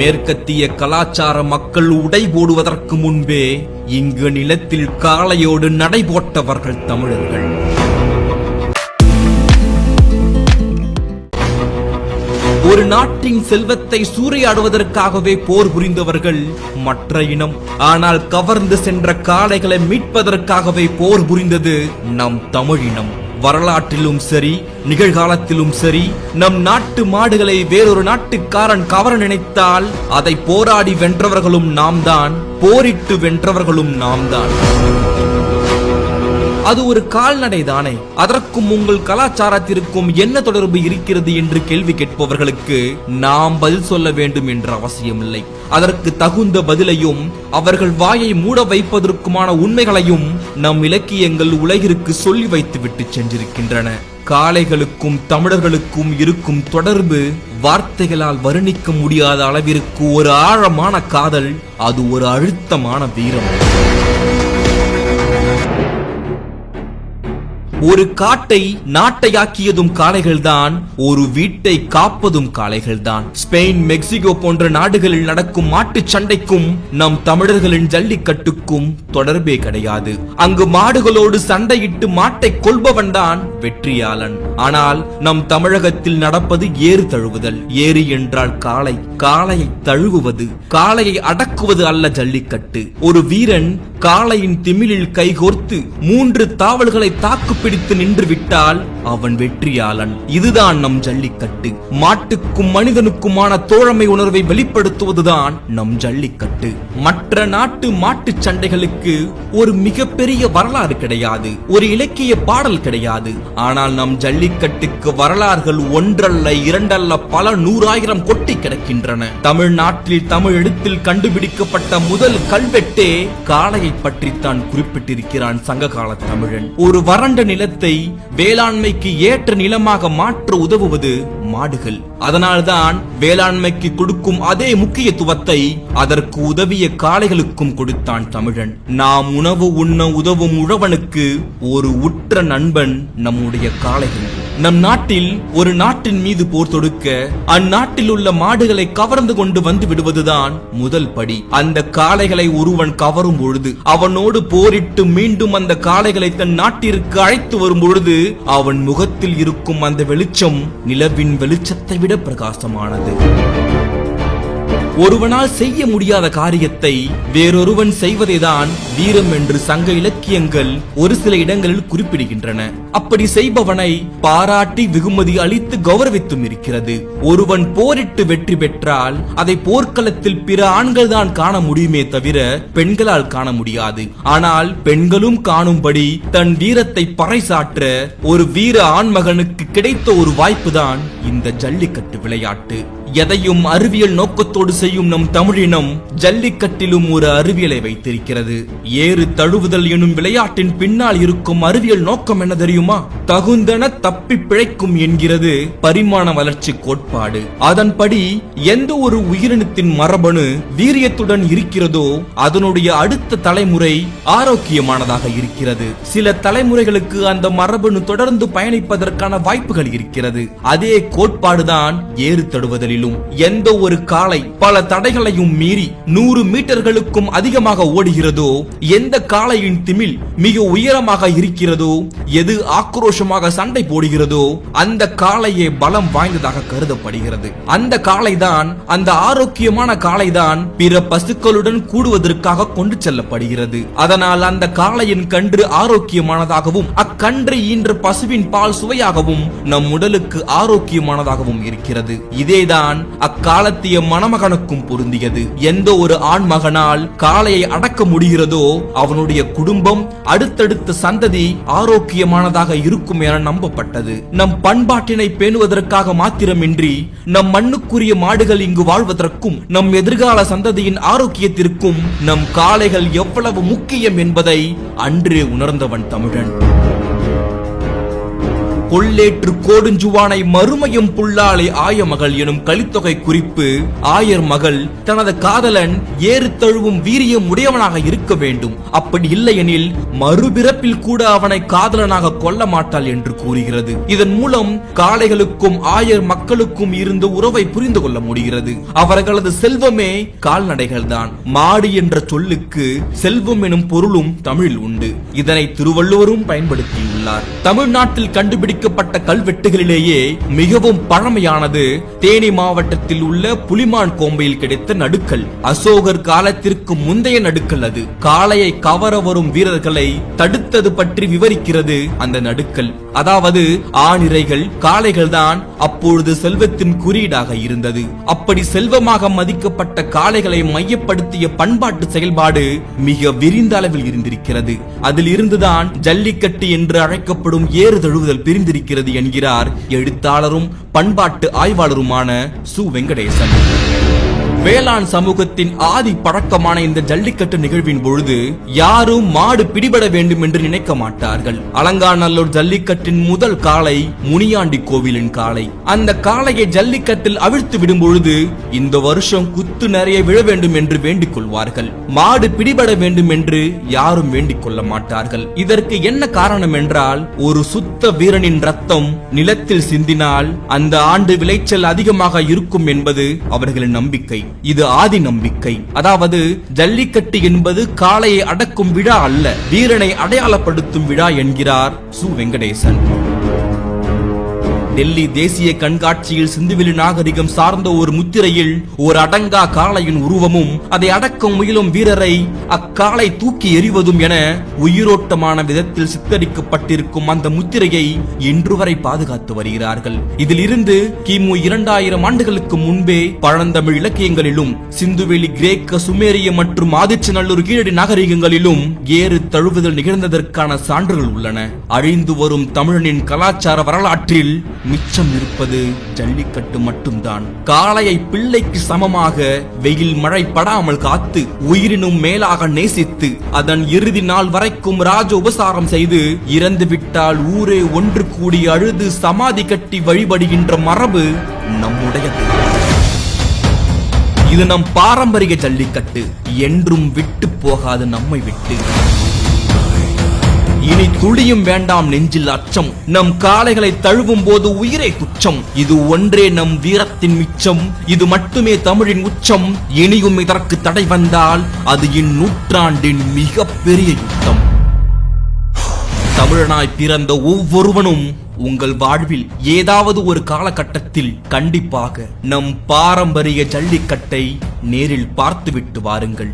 மேற்கத்திய கலாச்சார மக்கள் உடை போடுவதற்கு முன்பே இங்கு நிலத்தில் காளையோடு நடை போட்டவர்கள் தமிழர்கள். ஒரு நாட்டின் செல்வத்தை சூறையாடுவதற்காகவே போர் புரிந்தவர்கள் மற்ற இனம் ஆனால் கவர்ந்து சென்ற காளைகளை மீட்பதற்காகவே போர் புரிந்தது நம் தமிழினம். வரலாற்றிலும் சரி நிகழ்காலத்திலும் சரி நம் நாட்டு மாடுகளை வேறொரு நாட்டுக்காரன் கவர நினைத்தால் அதை போராடி வென்றவர்களும் நாம் தான் போரிட்டு வென்றவர்களும் நாம் தான் அது ஒரு கால்நடை தானே? அதற்கும் உங்கள் கலாச்சாரத்திற்கும் என்ன தொடர்பு இருக்கிறது என்று கேள்வி கேட்பவர்களுக்கு நாம் பதில் சொல்ல வேண்டும் என்ற அவசியமில்லை. அதற்கு தகுந்த பதிலையும் அவர்கள் வாயை மூட வைப்பதற்குமான உண்மைகளையும் நம் இலக்கியங்கள் உலகிற்கு சொல்லி வைத்துவிட்டு சென்றிருக்கின்றன. காளைகளுக்கும் தமிழர்களுக்கும் இருக்கும் தொடர்பு வார்த்தைகளால் வர்ணிக்க முடியாத அளவிற்கு ஒரு ஆழமான காதல் அது ஒரு அழுத்தமான வீரம். ஒரு காட்டை நாட்டையாக்கியதும் காளைகள்தான் ஒரு வீட்டை காப்பதும் காளைகள்தான். ஸ்பெயின் மெக்சிகோ போன்ற நாடுகளில் நடக்கும் மாட்டு சண்டைக்கும் நம் தமிழர்களின் ஜல்லிக்கட்டுக்கும் தொடர்பே கிடையாது. அங்கு மாடுகளோடு சண்டையிட்டு மாட்டை கொள்பவன் தான் வெற்றியாளன். ஆனால் நம் தமிழகத்தில் நடப்பது ஏறு தழுவுதல். ஏறு என்றால் காளை. காளையை தழுவுவது காளையை அடக்குவது அல்ல ஜல்லிக்கட்டு. ஒரு வீரன் காளையின் திமிழில் கைகோர்த்து மூன்று தாவல்களை தாக்கு பிடித்து நின்று விட்டால் அவன் வெற்றியாளன். இதுதான் நம் ஜல்லிக்கட்டு. மாட்டுக்கும் மனிதனுக்குமான தோழமை உணர்வை வெளிப்படுத்துவதுதான் நம் ஜல்லிக்கட்டு. மற்ற நாட்டு மாட்டு சண்டைகளுக்கு ஒரு மிகப்பெரிய வரலாறு கிடையாது. ஒரு இலக்கிய பாடல் கிடையாது. ஆனால் நம் ஜல்லிக்கட்டுக்கு வரலாறுகள் ஒன்றல்ல இரண்டல்ல பல நூறாயிரம் கொட்டி கிடக்கின்றன. தமிழ்நாட்டில் தமிழ் எழுத்தில் கண்டுபிடிக்கப்பட்ட முதல் கல்வெட்டே காளையை பற்றித்தான் குறிப்பிட்டிருக்கிறான் சங்ககால தமிழன். ஒரு வறண்ட நிலத்தை வேளாண்மை வேளாண்மைக்கு ஏற்ற நிலமாக மாற்ற உதவுவது மாடுகள். அதனால்தான் வேளாண்மைக்கு கொடுக்கும் அதே முக்கியத்துவத்தை அதற்கு உதவிய காளைகளுக்கும் கொடுத்தான் தமிழன். நாம் உணவு உண்ண உதவும் உழவனுக்கு ஒரு உற்ற நண்பன் நம்முடைய காளைகள். நம் நாட்டில் ஒரு நாட்டின் மீது போர் தொடுக்க அந்நாட்டில் உள்ள மாடுகளை கவர்ந்து கொண்டு வந்து விடுவதுதான் முதல் படி. அந்த காளைகளை ஒருவன் கவரும் பொழுது அவனோடு போரிட்டு மீண்டும் அந்த காளைகளை தன் நாட்டிற்கு அழைத்து வரும் பொழுது அவன் முகத்தில் இருக்கும் அந்த வெளிச்சம் நிலவின் வெளிச்சத்தை விட பிரகாசமானது. ஒருவனால் செய்ய முடியாத காரியத்தை வேறொருவன் செய்வதைதான் வீரம் என்று சங்க இலக்கியங்கள் ஒரு சில இடங்களில் குறிப்பிடுகின்றன. அப்படி செய்பவனை பாராட்டி வெகுமதி அளித்து கௌரவித்தும் இருக்கிறது. ஒருவன் போரிட்டு வெற்றி பெற்றால் அதை போர்க்களத்தில் பிற ஆண்கள் தான் காண முடியுமே தவிர பெண்களால் காண முடியாது. ஆனால் பெண்களும் காணும்படி தன் வீரத்தை பறைசாற்ற ஒரு வீர ஆண்மகனுக்கு கிடைத்த ஒரு வாய்ப்புதான் இந்த ஜல்லிக்கட்டு விளையாட்டு. எதையும் அறிவியல் நோக்கத்தோடு செய்யும் நம் தமிழினம் ஜல்லிக்கட்டிலும் ஒரு அறிவியலை வைத்திருக்கிறது. ஏறு தழுவுதல் எனும் விளையாட்டின் பின்னால் இருக்கும் அறிவியல் நோக்கம் என்ன தெரியுமா? தகுந்தன தப்பி பிழைக்கும் என்கிறது பரிமாண வளர்ச்சி கோட்பாடு. அதன்படி எந்த ஒரு உயிரினத்தின் மரபணு வீரியத்துடன் இருக்கிறதோ அதனுடைய அடுத்த தலைமுறை ஆரோக்கியமானதாக இருக்கிறது. சில தலைமுறைகளுக்கு அந்த மரபணு தொடர்ந்து பயணிப்பதற்கான வாய்ப்புகள் இருக்கிறது. அதே கோட்பாடுதான் ஏறு தழுவுதலிலும். எந்த ஒரு காலை பல தடைகளையும் மீறி நூறு மீட்டர்களுக்கும் அதிகமாக ஓடுகிறதோ எந்த காளையின் திமில் மிக உயரமாக இருக்கிறதோ எது ஆக்ரோஷமாக சண்டை போடுகிறதோ அந்த காளையே பலம் வாய்ந்ததாக கருதப்படுகிறது. அந்த காளைதான் அந்த ஆரோக்கியமான காளைதான் பிற பசுக்களுடன் கூடுவதற்காக கொண்டு செல்லப்படுகிறது. அதனால் அந்த காளையின் கன்று ஆரோக்கியமானதாகவும் அக்கன்று ஈன்ற பசுவின் பால் சுவையாகவும் நம் உடலுக்கு ஆரோக்கியமானதாகவும் இருக்கிறது. இதேதான் அக்காலத்திய மணமகனுக்கும் பொருந்தியது. எந்த ஒரு ஆண் மகனால் காளையை அடக்க முடிகிறதோ அவனுடைய குடும்பம் அடுத்தடுத்த சந்ததி ஆரோக்கியமானதாக இருக்கும் என நம்பப்பட்டது. நம் பண்பாட்டினை பேணுவதற்காக மாத்திரமின்றி நம் மண்ணுக்குரிய மாடுகள் இங்கு வாழ்வதற்கும் நம் எதிர்கால சந்ததியின் ஆரோக்கியத்திற்கும் நம் காளைகள் எவ்வளவு முக்கியம் என்பதை அன்றே உணர்ந்தவன் தமிழன். கொள்ளேற்று கோடுஞ்சுவானை மறுமையும் புல்லாலை ஆயமகள் எனும் கலித்தொகை குறிப்பு ஆயர் மகள் தனது காதலன் ஏறு தழுவும் வீரியம் உடையவனாக இருக்க வேண்டும். அப்படி இல்லையெனில் மறுபிறப்பில் கூட அவனை காதலனாக கொல்ல மாட்டாள் என்று கூறுகிறது. இதன் மூலம் காளைகளுக்கும் ஆயர் மக்களுக்கும் இருந்த உறவை புரிந்து கொள்ள முடிகிறது. அவர்களது செல்வமே கால்நடைகள் தான் மாடு என்ற சொல்லுக்கு செல்வம் எனும் பொருளும் தமிழில் உண்டு. இதனை திருவள்ளுவரும் பயன்படுத்தியுள்ளார் கூறினார் தமிழ்நாட்டில் கண்டுபிடிக்கப்பட்ட கல்வெட்டுகளிலேயே மிகவும் பழமையானது தேனி மாவட்டத்தில் உள்ள புலிமான் கோம்பையில் கிடைத்த நடுக்கல். அசோகர் காலத்திற்கு முந்தைய நடுக்கல் அது. காளையை கவர வரும் வீரர்களை தடுத்தது பற்றி விவரிக்கிறது அந்த நடுக்கல். அதாவது ஆணிரைகள் காளைகள் தான் அப்பொழுது செல்வத்தின் குறியீடாக இருந்தது. அப்படி செல்வமாக மதிக்கப்பட்ட காளைகளை மையப்படுத்திய பண்பாட்டு செயல்பாடு மிக விரிந்த அளவில் இருந்திருக்கிறது. அதில் இருந்துதான் ஜல்லிக்கட்டு என்று அழை அழைக்கப்படும் ஏறு தழுவுதல் பிரிந்திருக்கிறது என்கிறார் எழுத்தாளரும் பண்பாட்டு ஆய்வாளருமான சு. வெங்கடேசன். வேளாண் சமூகத்தின் ஆதி பழக்கமான இந்த ஜல்லிக்கட்டு நிகழ்வின் பொழுது யாரும் மாடு பிடிபட வேண்டும் என்று நினைக்க மாட்டார்கள். அலங்காநல்லூர் ஜல்லிக்கட்டின் முதல் காளை முனியாண்டி கோவிலின் காளை. அந்த காளையை ஜல்லிக்கட்டில் அவிழ்த்து விடும் பொழுது இந்த வருஷம் குத்து நிறைய விழ வேண்டும் என்று வேண்டிக் கொள்வார்கள். மாடு பிடிபட வேண்டும் என்று யாரும் வேண்டிக் கொள்ள மாட்டார்கள். இதற்கு என்ன காரணம் என்றால் ஒரு சுத்த வீரனின் ரத்தம் நிலத்தில் சிந்தினால் அந்த ஆண்டு விளைச்சல் அதிகமாக இருக்கும் என்பது அவர்களின் நம்பிக்கை. இது ஆதி நம்பிக்கை. அதாவது ஜல்லிக்கட்டு என்பது காளையை அடக்கும் விழா அல்ல வீரனை அடையாளப்படுத்தும் விழா என்கிறார் சு. வெங்கடேசன். டெல்லி தேசிய கண்காட்சியில் சிந்துவெளி நாகரிகம் சார்ந்த ஒரு முத்திரையில் ஒரு அடங்கா காளையின் உருவமும் அதை அடக்க முயலும் வீரரை அக்காளை தூக்கி எறிவதும் என உயிரோட்டமான விதத்தில் சித்தரிக்கப்பட்டிருக்கும் அந்த முத்திரையை இன்று வரை பாதுகாத்து வருகிறார்கள். இதில் இருந்து கிமு இரண்டாயிரம் ஆண்டுகளுக்கு முன்பே பழந்தமிழ் இலக்கியங்களிலும் சிந்துவெளி கிரேக்க சுமேரிய மற்றும் ஆதிச்சநல்லூர் கீழடி நாகரிகங்களிலும் ஏறு தழுவுதல் நிகழ்ந்ததற்கான சான்றுகள் உள்ளன. அழிந்து வரும் தமிழனின் கலாச்சார வரலாற்றில் மிச்சம் இருப்பது ஜல்லிக்கட்டு மட்டும்தான். காளையை பிள்ளைக்கு சமமாக வெயில் மழை படாமல் காத்து உயிரினும் மேலாக நேசித்து அதன் இறுதி நாள் வரைக்கும் ராஜ உபசாரம் செய்து இறந்து விட்டால் ஊரே ஒன்று கூடி அழுது சமாதி கட்டி வழிபடுகின்ற மரபு நம்முடையது. இது நம் பாரம்பரிய ஜல்லிக்கட்டு. என்றும் விட்டு போகாது நம்மை விட்டு. இனி துளியும் வேண்டாம் நெஞ்சில் அச்சம். நம் காளைகளை தழுவும் போது உயிரை துச்சம் இது ஒன்றே நம் வீரத்தின் மிச்சம். இது மட்டுமே தமிழின் உச்சம். இனியும் இதற்கு தடை வந்தால் அது இந்நூற்றாண்டின் மிகப்பெரிய யுத்தம். தமிழனாய் பிறந்த ஒவ்வொருவனும் உங்கள் வாழ்வில் ஏதாவது ஒரு காலகட்டத்தில் கண்டிப்பாக நம் பாரம்பரிய ஜல்லிக்கட்டை நேரில் பார்த்துவிட்டு வாருங்கள்.